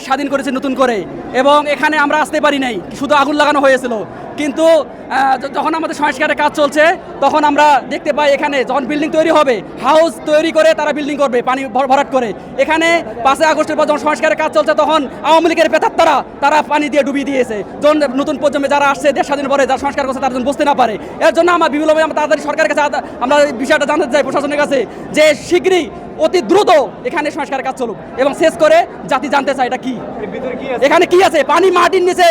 স্বাধীন করেছে নতুন করে। এবং এখানে আমরা আসতে পারি নাই, শুধু আগুন লাগানো হয়েছিল। কিন্তু যখন আমাদের সংস্কারের কাজ চলছে তখন আমরা দেখতে পাই এখানে যখন বিল্ডিং তৈরি হবে হাউস তৈরি করে তারা বিল্ডিং করবে পানি ভর- ভরাট করে। এখানে পাঁচই আগস্টের পর যখন সংস্কারের কাজ চলছে তখন আওয়ামী লীগের পেতাত্তারা তারা তারা পানি দিয়ে ডুবিয়ে দিয়েছে। যখন নতুন প্রজন্মে যারা আসছে দেশ স্বাধীন পরে যারা সংস্কার করছে তারা বুঝতে না পারে। এর জন্য আমরা বিপ্লবে আমরা তাড়াতাড়ি সরকারের কাছে আমরা এই বিষয়টা জানতে চাই প্রশাসনের কাছে যে শীঘ্রই অতি দ্রুত এখানে সংস্কারের কাজ চলুক এবং শেষ করে জাতি জানতে চায় এটা কি। এখানে কি আছে? পানি মাটির নিচে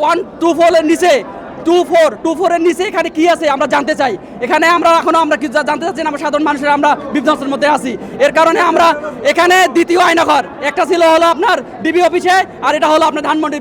ওয়ান টু ফোলের নিচে টু ফোর, টু ফোরের নিচে এখানে কি আছে আমরা জানতে চাই। এখানে আমরা এখনও আমরা কি জা- জানতে চাচ্ছি না, আমরা সাধারণ মানুষের আমরা বিধ্বস্তের মধ্যে আছি। এর কারণে আমরা এখানে দ্বিতীয় আয়নাঘর একটা ছিল হলো আপনার ডিবি অফিসে, আর এটা হলো আপনার ধানমন্ডি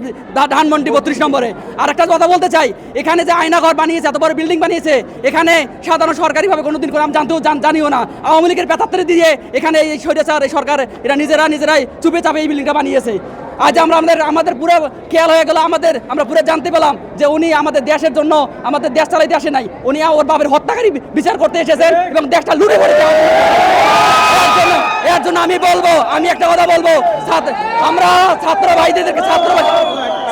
ধানমন্ডি বত্রিশ নম্বরে। আর একটা কথা বলতে চাই, এখানে যে আয়নাঘর বানিয়েছে, এত বড় বিল্ডিং বানিয়েছে, এখানে সাধারণ সরকারিভাবে কোনোদিন করে আমি জানতেও জান- জানিও না। আওয়ামী লীগের বেতাত্তরে দিয়ে এখানে এই স্বৈরাচার, এই সরকার, এরা নিজেরা নিজেরাই চুপে চাপে এই বিল্ডিংটা বানিয়েছে। আজ আমরা আমাদের আমাদের পুরো খেয়াল হয়ে গেল, আমাদের, আমরা পুরো জানতে পেলাম যে উনি আমাদের দেশের জন্য, আমাদের দেশ চালাইতে আসে নাই। উনি ওর বাবার হত্যাকারী বিচার করতে এসেছেন এবং দেশটা লুটে পড়ে এর জন্য আমি বলব, আমি একটা কথা বলব আমরা ছাত্র ভাইদেরকে, ছাত্র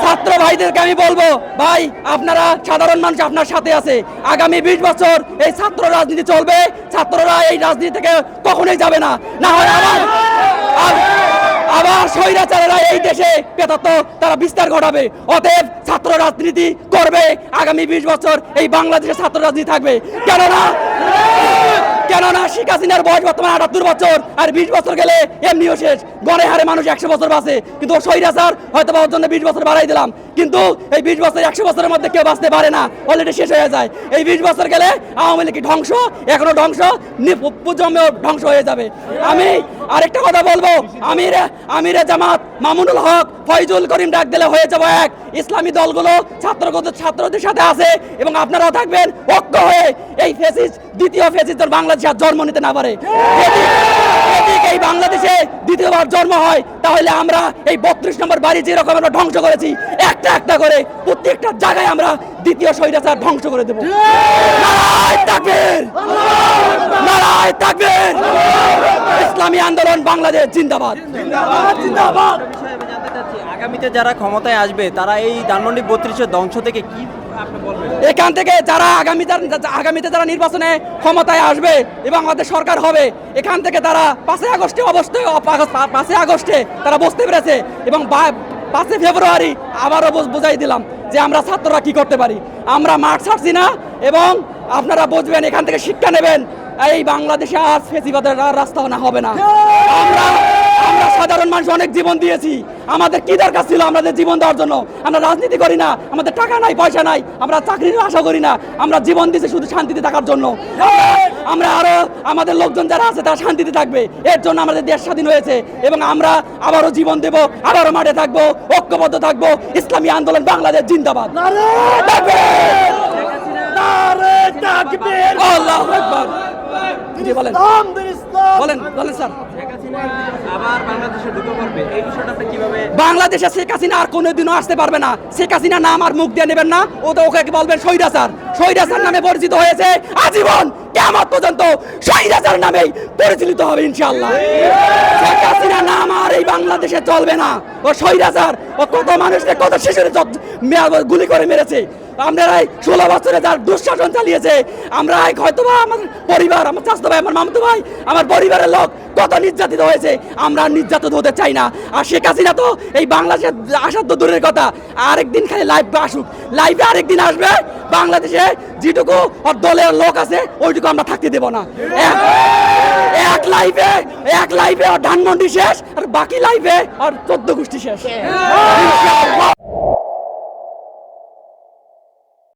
ছাত্র ভাইদেরকে আমি বলব, ভাই, আপনারা সাধারণ মানুষ আপনার সাথে আছে। আগামী বিশ বছর এই ছাত্র রাজনীতি চলবে, ছাত্ররা এই রাজনীতি থেকে কখনোই যাবে না। না হয় আমার আবার স্বৈরাচারেরা এই দেশে পেতাত্ব তারা বিস্তার ঘটাবে। অতএব ছাত্র রাজনীতি করবে। আগামী বিশ বছর এই বাংলাদেশে ছাত্র রাজনীতি থাকবে। কেননা কেননা শেখ হাসিনার বয়স বর্তমানে আটাত্তর বছর, আর বিশ বছর গেলে এমনিও শেষ। গড়ে হারে মানুষ একশো বছর বাঁচে। কিন্তু স্বৈরাচার হয়তো বা ওর জন্য বিশ বছর বাড়াই দিলাম। কিন্তু এই বিশ বছর, একশো বছরের মধ্যে কেউ বাঁচতে পারে না। অলরেডি শেষ হয়ে যায়। এই বিশ বছর গেলে আওয়ামী লীগ ধ্বংস? এখনও ধ্বংস? প্রজন্মেও ধ্বংস হয়ে যাবে। আমি আরেকটা কথা বলব। আমির, আমিরে জামাত মামুনুল হক, ফয়জুল করিম ডাক দিলে হয়ে যাব এক। ইসলামী দলগুলো ছাত্রগত, ছাত্রদের সাথে আছে এবং আপনারাও থাকবেন ঐক্য হয়ে। এই ফেসিস, দ্বিতীয় ফেসিস বাংলাদেশে জন্ম নিতে না পারে। এই বাংলাদেশে দ্বিতীয়বার জন্ম হয়, তাহলে আমরা এই বত্রিশ নম্বর বাড়ি যেরকম আমরা ধ্বংস করেছি, একটা একটা করে প্রত্যেকটা জায়গায় আমরা দ্বিতীয় স্বৈরাচার ধ্বংস করে দেবো! ইসলামী আন্দোলন বাংলাদেশ জিন্দাবাদ। জিন্দাবাদ চাচ্ছি আগামীতে যারা ক্ষমতায় আসবে, তারা এই ধানমন্ডি বত্রিশের ধ্বংস থেকে কি এখান থেকে যারা আগামী আগামীতে যারা নির্বাচনে ক্ষমতায় আসবে এবং আমাদের সরকার হবে, এখান থেকে তারা পাঁচই আগস্টে অবশ্যই পাঁচই আগস্টে তারা বুঝতে পেরেছে এবং পাঁচই ফেব্রুয়ারি আবারও বুঝ- বুঝাই দিলাম যে আমরা ছাত্ররা কি করতে পারি। আমরা মাঠ ছাড়ছি না এবং আপনারা বুঝবেন এখান থেকে শিক্ষা নেবেন। এই বাংলাদেশে আর ফেসিবাদের রাস্তা না, হবে না। আমরা আমরা সাধারণ মানুষ অনেক জীবন দিয়েছি। আমাদের কি দরকার ছিল আমাদের জীবন দেওয়ার জন্য। আমরা রাজনীতি করি না আমাদের টাকা নাই পয়সা নাই আমরা চাকরির আশা করি না আমরা জীবন দিয়েছি শুধু শান্তিতে থাকার জন্য। আমরা- আরও আমাদের লোকজন যারা আছে তারা শান্তিতে থাকবে। এর জন্য আমাদের দেশ স্বাধীন হয়েছে এবং আমরা আবারও জীবন দেব আবারও মাঠে থাকব ঐক্যবদ্ধ থাকব। ইসলামী আন্দোলন বাংলাদেশ জিন্দাবাদ! আল্লাহু বলেন। বলেন বলেন স্যার। শেখ হাসিনা বাংলাদেশে শেখ হাসিনা আর কোনোদিনও আসতে পারবে না। শেখ হাসিনা নাম আর মুখ দিয়ে নেবেন না। ও তো ওকে বলবেন সৈরাচার সৈরাচার নামে পরিচিত হয়েছে। আজীবন কেমন পর্যন্ত সৈরাচার নামে পরিচালিত হবে ইনশাআল্লাহ। শেখ হাসিনা নাম আর এই বাংলাদেশে চলবে না। ও সৈরাচার ও কত মানুষকে, কত শিশুরে গুলি করে মেরেছে। আমরা ষোলো বছরে যার দুঃশাসন চালিয়েছে, আমরা হয়তো বা আমার পরিবার, আমার চাষতো ভাই, আমার মামতো ভাই, আমার পরিবারের লোক কত নির্যাতিত হয়েছে। আমরা আর নির্যাতিত হতে চাই না। আর শেখ হাসিনা তো এই বাংলাদেশে আসার তো দূরের কথা। আরেকদিন খালি লাইভ আসুক। লাইভে আরেকদিন আসবে বাংলাদেশে যেটুকু দলের লোক আছে ওইটুকু আমরা থাকতে দেব না। এক- লাইভে এক লাইভে ওর ধানমন্ডি শেষ আর বাকি লাইভে আর চোদ্দ গোষ্ঠী শেষ।